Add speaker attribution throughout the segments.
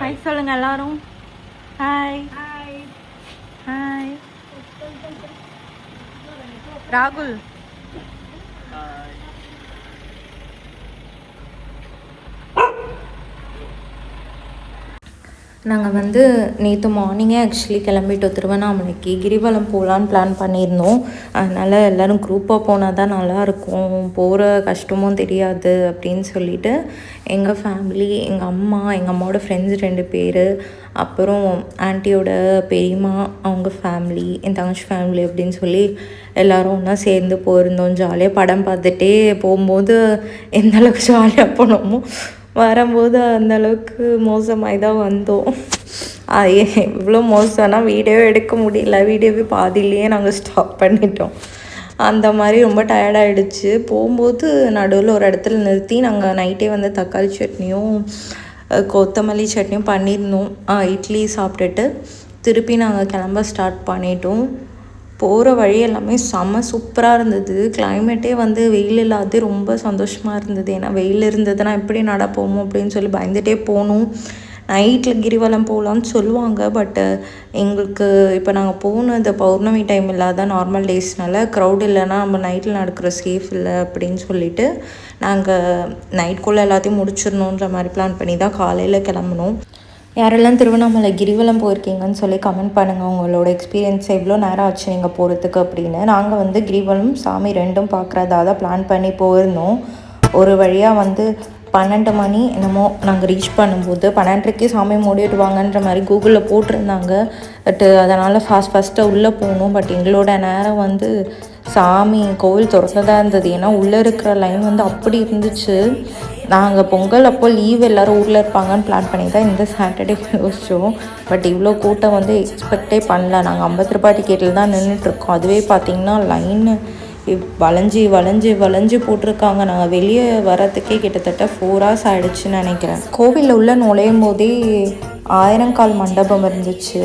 Speaker 1: Hi சொல்லுங்க எல்லாரும். Hi hi ராகுல். நாங்கள் வந்து நேற்று மார்னிங்கே ஆக்சுவலி கிளம்பிட்டோம். திருவண்ணாமலைக்கு. கிரிவலம் போகலான்னு பிளான் பண்ணியிருந்தோம். அதனால் எல்லோரும் குரூப்பாக போனால் தான் நல்லாயிருக்கும். போகிற கஷ்டமும் தெரியாது அப்படின்னு சொல்லிட்டு எங்கள் ஃபேமிலி எங்கள் அம்மா எங்கள் அம்மாவோட ஃப்ரெண்ட்ஸ் ரெண்டு பேர் அப்புறம் ஆன்ட்டியோட பெரியம்மா அவங்க ஃபேமிலி என் தங்கச்சி ஃபேமிலி அப்படின்னு சொல்லி எல்லோரும் ஒன்றா சேர்ந்து போயிருந்தோம். ஜாலியாக படம் பார்த்துட்டே போகும்போது எந்தளவுக்கு ஜாலியாக போனோமோ வரும்போது அந்த அளவுக்கு மோசமாகி தான் வந்தோம் இவ்வளோ மோசம்னா வீடியோ எடுக்க முடியல. வீடியோவே பாதியிலேயே நாங்கள் ஸ்டாப் பண்ணிட்டோம். அந்த மாதிரி ரொம்ப டயர்டாகிடுச்சு போகும்போது நடுவில் ஒரு இடத்துல நிறுத்தி நாங்கள் நைட்டே வந்து தக்காளி சட்னியும் கொத்தமல்லி சட்னியும் பண்ணியிருந்தோம். இட்லி சாப்பிட்டுட்டு திருப்பி நாங்கள் கிளம்ப ஸ்டார்ட் பண்ணிட்டோம். போகிற வழி எல்லாமே செம்ம சூப்பராக இருந்தது. கிளைமேட்டே வந்து வெயில் இல்லாது ரொம்ப சந்தோஷமாக இருந்தது. ஏன்னா வெயில் இருந்ததுன்னா எப்படி நடப்போமோ அப்படின்னு சொல்லி பயந்துட்டே போகணும். நைட்டில் கிரிவலம் போகலான்னு சொல்லுவாங்க. பட்டு எங்களுக்கு இப்போ நாங்கள் போனது பௌர்ணமி டைம் இல்லாத நார்மல் டேஸ்னால க்ரௌட் இல்லைன்னா நம்ம நைட்டில் நடக்கிற சேஃப் இல்லை அப்படின்னு சொல்லிட்டு நாங்கள் நைட்குள்ளே எல்லாத்தையும் முடிச்சிடணுன்ற மாதிரி பிளான் பண்ணி தான் காலையில் கிளம்புனோம். யாரெல்லாம் திருவண்ணாமலை கிரிவலம் போயிருக்கீங்கன்னு சொல்லி கமெண்ட் பண்ணுங்கள் உங்களோட எக்ஸ்பீரியன்ஸ் எவ்வளோ நேரம் ஆச்சு நீங்கள் போகிறதுக்கு அப்படின்னு. நாங்கள் வந்து கிரிவலம் சாமி ரெண்டும் பார்க்குறதா தான் பிளான் பண்ணி போயிருந்தோம். ஒரு வழியாக வந்து பன்னெண்டு மணி என்னமோ நாங்கள் ரீச் பண்ணும்போது பன்னெண்டரைக்கு சாமி மூடிடுவாங்கன்ற மாதிரி கூகுளில் போட்டிருந்தாங்க. பட்டு அதனால் ஃபாஸ்ட் ஃபஸ்ட்டாக உள்ளே போகணும் பட் எங்களோட நேரம் வந்து சாமி கோவில் திறந்ததாக இருந்தது. ஏன்னா உள்ளே இருக்கிற லைன் வந்து அப்படி இருந்துச்சு. நாங்கள் பொங்கல் அப்போ லீவ் எல்லோரும் ஊரில் இருப்பாங்கன்னு பிளான் பண்ணி தான் இந்த சாட்டர்டே யோசிச்சோம் பட் இவ்வளோ கூட்டம் வந்து எக்ஸ்பெக்டே பண்ணல. நாங்கள் ஐம்பது ரூபாய் டிக்கெட்டில் தான் நின்றுட்டுருக்கோம் அதுவே பார்த்திங்கன்னா லைன்னு வளைஞ்சி வளைஞ்சி வளைஞ்சி போட்டிருக்காங்க. நாங்கள் வெளியே வரத்துக்கே கிட்டத்தட்ட ஃபோர் ஹவர்ஸ் ஆகிடுச்சுன்னு நினைக்கிறேன். கோவிலில் உள்ள நுழையும் போதே ஆயிரங்கால் மண்டபம் இருந்துச்சு.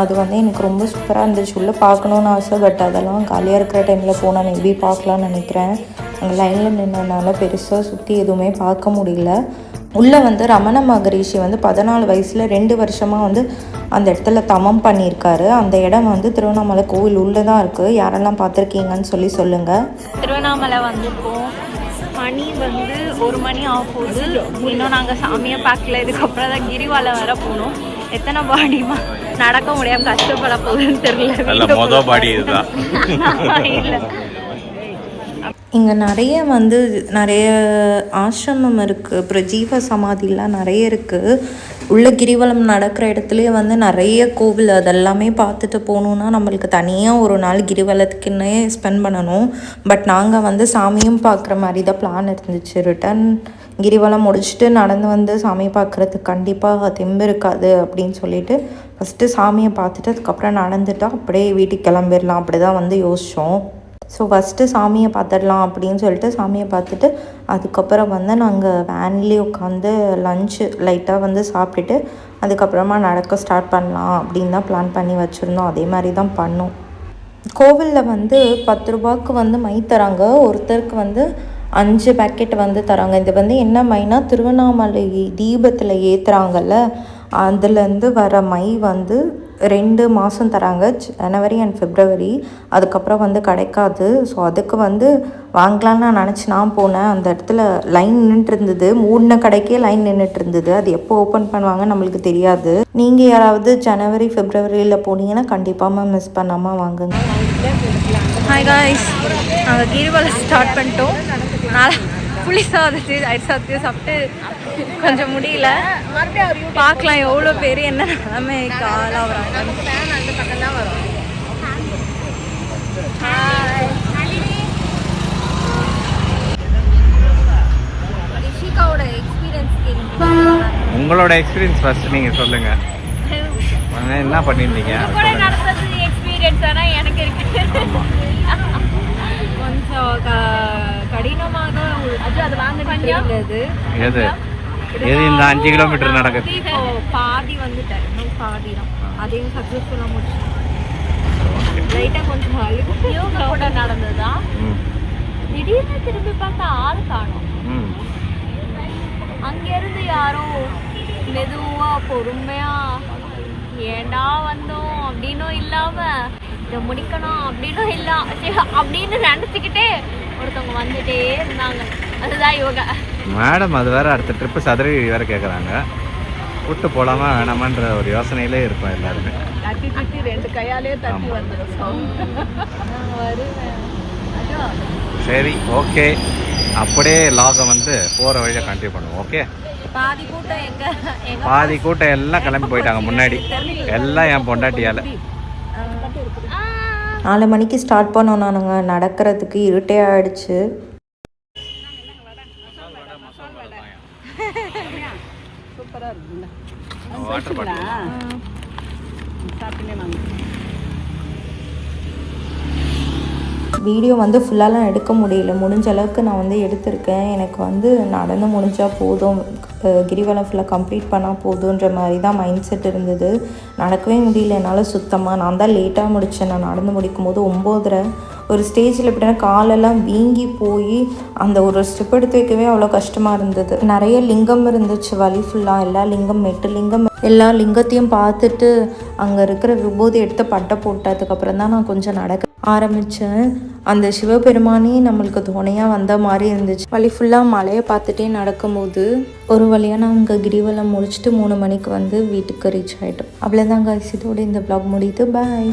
Speaker 1: அது வந்து எனக்கு ரொம்ப சூப்பராக இருந்துச்சு. உள்ளே பார்க்கணுன்னு ஆசை பட் அதெல்லாம் காலியாக இருக்கிற டைமில் போனால் மேபி பார்க்கலான்னு நினைக்கிறேன். அங்கே லைனில் நின்றனால பெருசாக சுற்றி எதுவுமே பார்க்க முடியல. உள்ளே வந்து ரமண மகரிஷி வந்து பதினாலு வயசில் ரெண்டு வருஷமாக வந்து அந்த இடத்துல தமம் பண்ணியிருக்காரு. அந்த இடம் வந்து திருவண்ணாமலை கோவில் உள்ளே தான் இருக்குது யாரெல்லாம் பார்த்துருக்கீங்கன்னு சொல்லி சொல்லுங்கள் திருவண்ணாமலை வந்திருக்கோம். மணி வந்து ஒரு மணி ஆக போகுது இன்னும் நாங்கள் சாமியை பார்க்கல. இதுக்கப்புறம் தான் கிரிவாலை வர போகணும். எத்தனை பாடிமா நடக்க முடியாம கஷ்டப்பட போகுதுன்னு தெரியல.
Speaker 2: நல்ல மொத பாடி இதுதான்.
Speaker 1: இல்லை. இங்கே நிறைய வந்து நிறைய ஆசிரமம் இருக்குது அப்புறம் ஜீவ சமாதிலாம் நிறைய இருக்குது உள்ள கிரிவலம் நடக்கிற இடத்துலையே வந்து நிறைய கோவில் அதெல்லாமே பார்த்துட்டு போகணுன்னா நம்மளுக்கு தனியாக ஒரு நாள் கிரிவலத்துக்குன்னே ஸ்பெண்ட் பண்ணணும். பட் நாங்கள் வந்து சாமியும் பார்க்குற மாதிரி தான் பிளான் இருந்துச்சு. ரிட்டன் கிரிவலம் முடிச்சுட்டு நடந்து வந்து சாமி பார்க்குறதுக்கு கண்டிப்பாக தெம்பு இருக்காது அப்படின்னு சொல்லிட்டு ஃபஸ்ட்டு சாமியை பார்த்துட்டு அதுக்கப்புறம் நடந்துட்டால் அப்படியே வீட்டுக்கு கிளம்பிடலாம். அப்படி தான் வந்து யோசித்தோம் ஸோ ஃபஸ்ட்டு சாமியை பார்த்துடலாம் அப்படின்னு சொல்லிட்டு சாமியை பார்த்துட்டு அதுக்கப்புறம் வந்து நாங்கள் வேன்லேயே உட்காந்து லஞ்சு லைட்டாக வந்து சாப்பிட்டுட்டு அதுக்கப்புறமா நடக்க ஸ்டார்ட் பண்ணலாம் அப்படின்னு தான் பிளான் பண்ணி வச்சுருந்தோம். அதே மாதிரி தான் பண்ணோம். கோவிலில் வந்து பத்து ரூபாய்க்கு வந்து மை தராங்க. ஒருத்தருக்கு வந்து அஞ்சு பேக்கெட் வந்து தராங்க. இது வந்து என்ன மைனா திருவண்ணாமலை தீபத்தில் ஏற்றுறாங்கல்ல அதுலேருந்து வர மை வந்து ரெண்டு மாதம் தராங்க ஜனவரி அண்ட் ஃபிப்ரவரி அதுக்கப்புறம் வந்து கிடைக்காது. ஸோ அதுக்கு வந்து வாங்கலான்னு நான் நினச்சி நான் போனேன். அந்த இடத்துல லைன் நின்றுட்டு இருந்தது மூடின கடைக்கே லைன் நின்றுட்டு இருந்தது அது எப்போ ஓப்பன் பண்ணுவாங்க நம்மளுக்கு தெரியாது. நீங்கள் யாராவது ஜனவரி ஃபிப்ரவரியில் போனீங்கன்னா கண்டிப்பாக மிஸ் பண்ணாமல் வாங்குங்க. ஹாய் காய்ஸ் நாங்கள் கீழ்வலை ஸ்டார்ட் பண்ணிட்டோம். புளி சாதத்து சாப்பிட்டு கொஞ்சம் முடியல. பார்க்கலாம் எவ்வளோ பேர் என்ன நிலைமை காலாக வராங்க. ரிஷிகாவோட எக்ஸ்பீரியன்ஸ்
Speaker 2: உங்களோட எக்ஸ்பீரியன்ஸ் ஃபர்ஸ்ட் நீங்க சொல்லுங்க. அண்ணா, என்ன பண்ணியிருந்தீங்க?
Speaker 1: எக்ஸ்பீரியன்ஸ் ஆனால் எனக்கு இருக்கு. கொஞ்சம் க- கடினமாக அது அது வாங்க அது
Speaker 2: எது இந்த அஞ்சு கிலோமீட்டர் நடக்குது?
Speaker 1: இப்போ பாதி வந்துட்டேன் இன்னும் பாதி தான். அதையும் சக்ஸஸ்ஃபுல்லாக முடிச்சு லைட்டாக கொஞ்சம் யோகா கூட நடந்ததா?
Speaker 2: ம்.
Speaker 1: திடீர்னு திரும்பி பார்த்தா ஆள் காணோம்.
Speaker 2: ம்.
Speaker 1: அங்கேருந்து யாரோ மெதுவா
Speaker 3: பொறுமையா ஏண்டா வந்தோம்? அப்படின்னும் இல்லாம இதை முடிக்கணும். அப்படின்னும் இல்ல. அப்படின்னு நினைச்சுக்கிட்டே ஒருத்தவங்க வந்துட்டே இருந்தாங்க. அதுதான்
Speaker 2: மேடம் அது வேற அடுத்த ட்ரிப்பு சதுரடி வேற கேட்குறாங்க கூட்டு போலாமா வேணாமான்ற ஒரு யோசனையிலே இருப்போம் எல்லாருமே.
Speaker 4: தட்டி தட்டி ரெண்டு கையாலே தட்டி வந்துடும்
Speaker 2: சரி ஓகே. அப்படியே லாகை வந்து போகிற வழியை கண்டினியூ பண்ணுவோம் ஓகே?
Speaker 3: பாதி கூட்டம் எங்க எங்க
Speaker 2: பாதி கூட்டம் எல்லாம் கிளம்பி போயிட்டாங்க முன்னாடி. எல்லாம் என் பொண்டாட்டியால்.
Speaker 1: நாலு மணிக்கு ஸ்டார்ட் பண்ணோம் நானுங்க. நடக்கிறதுக்கு இருட்டே ஆயிடுச்சு.
Speaker 2: Water bottle.
Speaker 4: சாப்பிட்டுனே வாங்க
Speaker 1: வீடியோ வந்து ஃபுல்லாலாம் எடுக்க முடியல. முடிஞ்ச அளவுக்கு நான் வந்து எடுத்திருக்கேன். எனக்கு வந்து நடந்து முடிஞ்சால் போதும். கிரிவலம் ஃபுல்லாக கம்ப்ளீட் பண்ணால் போதுன்ற மாதிரி தான் மைண்ட் செட் இருந்தது. நடக்கவே முடியல என்னால் சுத்தமாக நான் தான் லேட்டாக முடித்தேன் நான் நடந்து முடிக்கும் போது ஒம்போதரை ஒரு ஸ்டேஜில் எப்படின்னா காலெல்லாம் வீங்கி போய் அந்த ஒரு ஸ்டெப் எடுத்து வைக்கவே அவ்வளோ கஷ்டமாக இருந்தது. நிறைய லிங்கம் இருந்துச்சு வழி ஃபுல்லாக எல்லா லிங்கம் எட்டு லிங்கம் எல்லா லிங்கத்தையும் பார்த்துட்டு அங்கே இருக்கிற விபூதி எடுத்து பட்டை போட்டதுக்கப்புறம் தான் நான் கொஞ்சம் நடக்க ஆரம்பித்தேன் அந்த சிவபெருமானே நம்மளுக்கு துணையாக வந்த மாதிரி இருந்துச்சு. வழி ஃபுல்லாக மலையை பார்த்துட்டே நடக்கும்போது ஒரு வழியாக நான் அங்கே கிரிவலம் முடிச்சுட்டு மூணு மணிக்கு வந்து வீட்டுக்கு ரீச் ஆகிட்டோம் அவ்வளோதான் guys இதோட இந்த ப்ளாக் முடியுது. பாய்